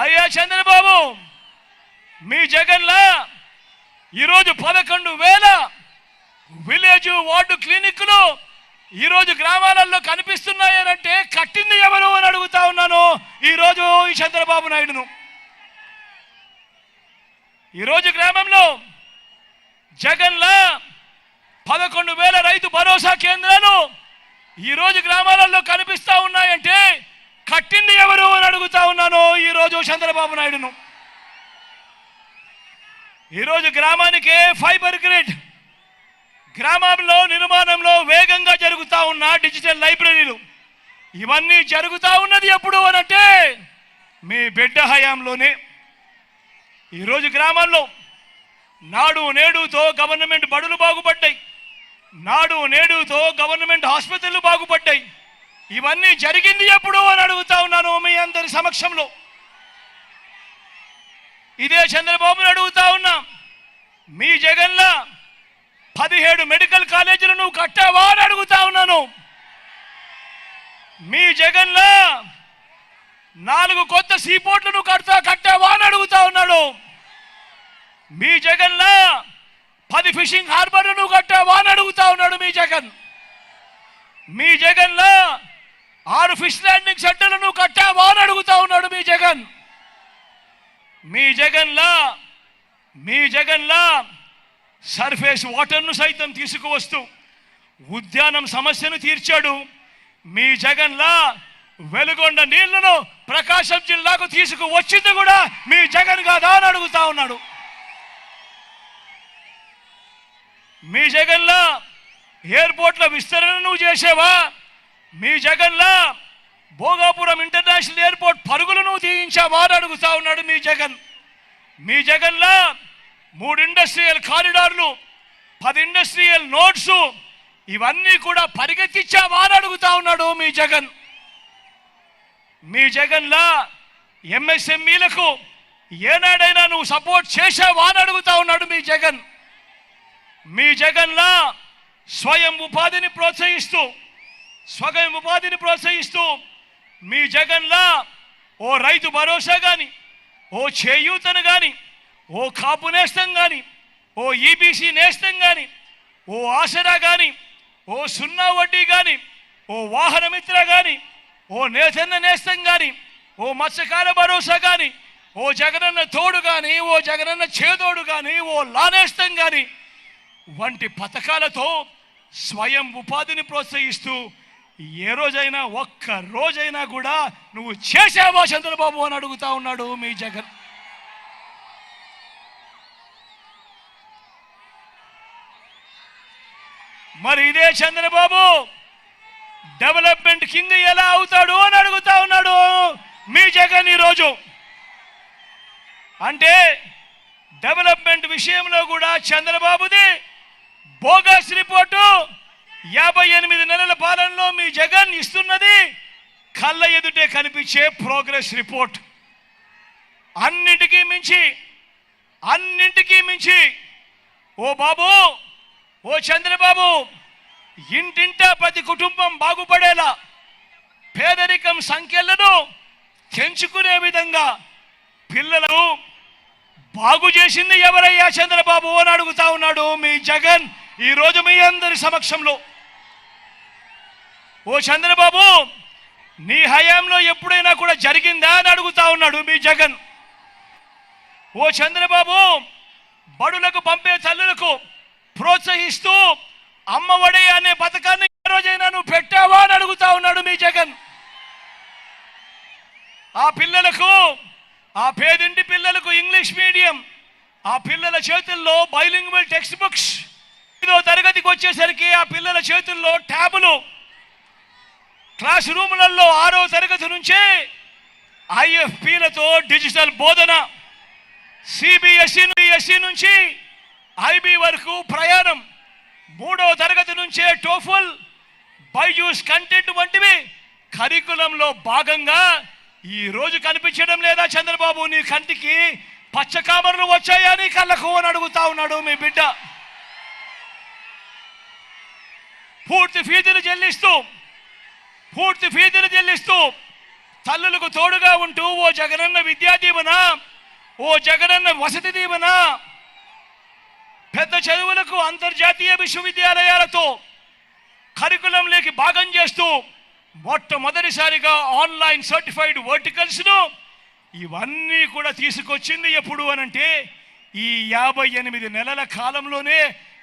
అయ్యా చంద్రబాబు మీ జగన్లా ఈరోజు పదకొండు వేల విలేజ్ వార్డు క్లినిక్లు ఈరోజు గ్రామాలలో కనిపిస్తున్నాయనంటే కట్టింది ఎవరు అని అడుగుతా ఉన్నాను. ఈరోజు ఈ చంద్రబాబు నాయుడును. ఈరోజు గ్రామంలో జగన్లా పదకొండు వేల రైతు భరోసా కేంద్రాలు ఈరోజు గ్రామాలలో కనిపిస్తా ఉన్నాయంటే కట్టింది ఎవరు? అడుగుతా ఉన్నాను ఈరోజు చంద్రబాబు నాయుడును. ఈరోజు గ్రామానికి ఫైబర్ గ్రిడ్. గ్రామంలో నిర్మాణంలో వేగంగా జరుగుతూ ఉన్న డిజిటల్ లైబ్రరీలు. ఇవన్నీ జరుగుతూ ఉన్నది ఎప్పుడు అనంటే మీ బిడ్డ హయాంలోనే. ఈరోజు గ్రామాల్లో నాడు నేడుతో గవర్నమెంట్ బడులు బాగుపడ్డాయి. నాడు నేడుతో గవర్నమెంట్ ఆసుపత్రులు బాగుపడ్డాయి. ఇవన్నీ జరిగింది ఎప్పుడు అని అడుగుతా ఉన్నాను మీ అందరి సమక్షంలో. ఇదే చంద్రబాబుని అడుగుతా ఉన్నా మీ జగన్లా పదిహేడు మెడికల్ కాలేజీలు నువ్వు కట్టావా అని అడుగుతా ఉన్నాను. మీ జగన్లా నాలుగు కొత్త సీపోర్ట్లు నువ్వు కడతా కట్టావా అని అడుగుతా ఉన్నాడు మీ జగన్లా పది ఫిషింగ్ హార్బర్లు నువ్వు కట్టావా అని అడుగుతా ఉన్నాడు మీ జగన్. మీ జగన్లా ఆరు ఫిష్ ల్యాండింగ్ సెంటర్లు నువ్వు కట్టావా అని అడుగుతా ఉన్నాడు మీ జగన్. మీ జగన్లా మీ జగన్లా సర్ఫేస్ వాటర్ను సైతం తీసుకువస్తూ ఉద్యానం సమస్యను తీర్చాడు. మీ జగన్లా వెలుగొండ నీళ్ళను ప్రకాశం జిల్లాకు తీసుకువచ్చింది కూడా మీ జగన్ కాదా అని అడుగుతా ఉన్నాడు. మీ జగన్లా ఎయిర్పోర్ట్ల విస్తరణ నువ్వు చేసేవా? మీ జగన్లా భోగాపురం ఇంటర్నేషనల్ ఎయిర్పోర్ట్ పరుగులు నువ్వు వారు అడుగుతా ఉన్నాడు మీ జగన్. మీ జగన్లా మూడు ఇండస్ట్రియల్ కారిడార్లు పది ఇండస్ట్రియల్ నోట్స్ ఇవన్నీ కూడా పరిగెత్తించే అని అడుగుతా ఉన్నాడు మీ జగన్. మీ జగన్లా ఎంఎస్ఎంఈలకు ఏనాడైనా నువ్వు సపోర్ట్ చేశావా అని అడుగుతా ఉన్నాడు మీ జగన్. మీ జగన్లా స్వయం ఉపాధిని ప్రోత్సహిస్తూ స్వయం ఉపాధిని ప్రోత్సహిస్తూ మీ జగన్లా ఓ రైతు భరోసా కానీ ఓ చేయూతను కానీ ఓ కాపు నేస్తం కానీ ఓ ఈబీసీ నేస్తం కానీ ఓ ఆసరా కానీ ఓ సున్నా వడ్డీ కానీ ఓ వాహనమిత్ర కానీ ఓ నేతన్న నేస్తం కానీ ఓ మత్స్యకార భరోసా కానీ ఓ జగనన్న తోడు కానీ ఓ జగనన్న చేదోడు కానీ ఓ లానేస్తం కానీ వంటి పథకాలతో స్వయం ఉపాధిని ప్రోత్సహిస్తూ ఏ రోజైనా ఒక్క రోజైనా కూడా నువ్వు చేసావా చంద్రబాబు అని అడుగుతా ఉన్నాడు మీ జగన్. మరి ఇదే చంద్రబాబు డెవలప్మెంట్ కింగ్ ఎలా అవుతాడు అని అడుగుతా ఉన్నాడు మీ జగన్ ఈరోజు. అంటే డెవలప్మెంట్ విషయంలో కూడా చంద్రబాబుది బోగస్ రిపోర్టు యాభై ఎనిమిది నెలల పాలనలో మీ జగన్ ఇస్తున్నది కళ్ళ ఎదుటే కనిపించే ప్రోగ్రెస్ రిపోర్ట్. అన్నింటికీ మించి అన్నింటికీ మించి ఓ బాబు ఓ చంద్రబాబు ఇంటింటా ప్రతి కుటుంబం బాగుపడేలా పేదరికం సంఖ్యలను తెంచుకునే విధంగా పిల్లలు బాగు చేసింది ఎవరయ్యా చంద్రబాబు అని అడుగుతా ఉన్నాడు మీ జగన్. ఈ రోజు మీ అందరి సమక్షంలో ఓ చంద్రబాబు నీ హయాంలో ఎప్పుడైనా కూడా జరిగిందా అని అడుగుతా ఉన్నాడు మీ జగన్. ఓ చంద్రబాబు బడులకు పంపే తల్లులకు ప్రోత్సహిస్తూ అమ్మఒడి అనే పథకాన్ని ఏ రోజైనా నువ్వు పెట్టావా అని అడుగుతా ఉన్నాడు మీ జగన్. ఆ పిల్లలకు ఆ పేదింటి పిల్లలకు ఇంగ్లీష్ మీడియం ఆ పిల్లల చేతుల్లో బైలింగ్వల్ టెక్స్ట్ బుక్స్ ఐదో తరగతికి వచ్చేసరికి ఆ పిల్లల చేతుల్లో ట్యాబులు క్లాస్ రూములలో ఆరో తరగతి నుంచే ఐఎఫ్పిలతో డిజిటల్ బోధన సిబిఎస్ఈ నుంచి ఐబీ వరకు ప్రయాణం మూడో తరగతి నుంచే టోఫుల్ బైజూస్ కంటెంట్ వంటివి కరికులంలో భాగంగా ఈ రోజు కనిపించడం లేదా చంద్రబాబు నీ కంటికి పచ్చ కామర్లు వచ్చాయా నీ కళ్ళకు అని అడుగుతా ఉన్నాడు మీ బిడ్డ. పూర్తి ఫీజులు చెల్లిస్తూ పూర్తి ఫీజులు చెల్లిస్తూ తల్లులకు తోడుగా ఉంటూ ఓ జగనన్న విద్యా దీవెన ఓ జగనన్న వసతి దీవెన పెద్ద చదువులకు అంతర్జాతీయ విశ్వవిద్యాలయాలతో కరికులంలోకి భాగం చేస్తూ మొట్టమొదటిసారిగా ఆన్లైన్ సర్టిఫైడ్ వర్టికల్స్ను ఇవన్నీ కూడా తీసుకొచ్చింది ఎప్పుడు అనంటే ఈ యాభై ఎనిమిది నెలల కాలంలోనే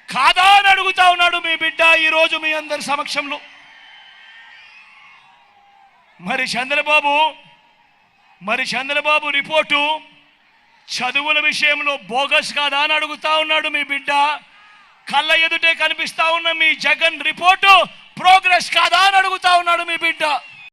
కాదా అని అడుగుతా ఉన్నాడు మీ బిడ్డ ఈరోజు మీ అందరి సమక్షంలో. మరి చంద్రబాబు మరి చంద్రబాబు రిపోర్టు చదువుల విషయంలో బోగస్ కాదా అని అడుగుతా ఉన్నాడు మీ బిడ్డ. కళ్ళ ఎదుటే కనిపిస్తా ఉన్న మీ జగన్ రిపోర్టు ప్రోగ్రెస్ కాదా అని అడుగుతా ఉన్నాడు మీ బిడ్డ.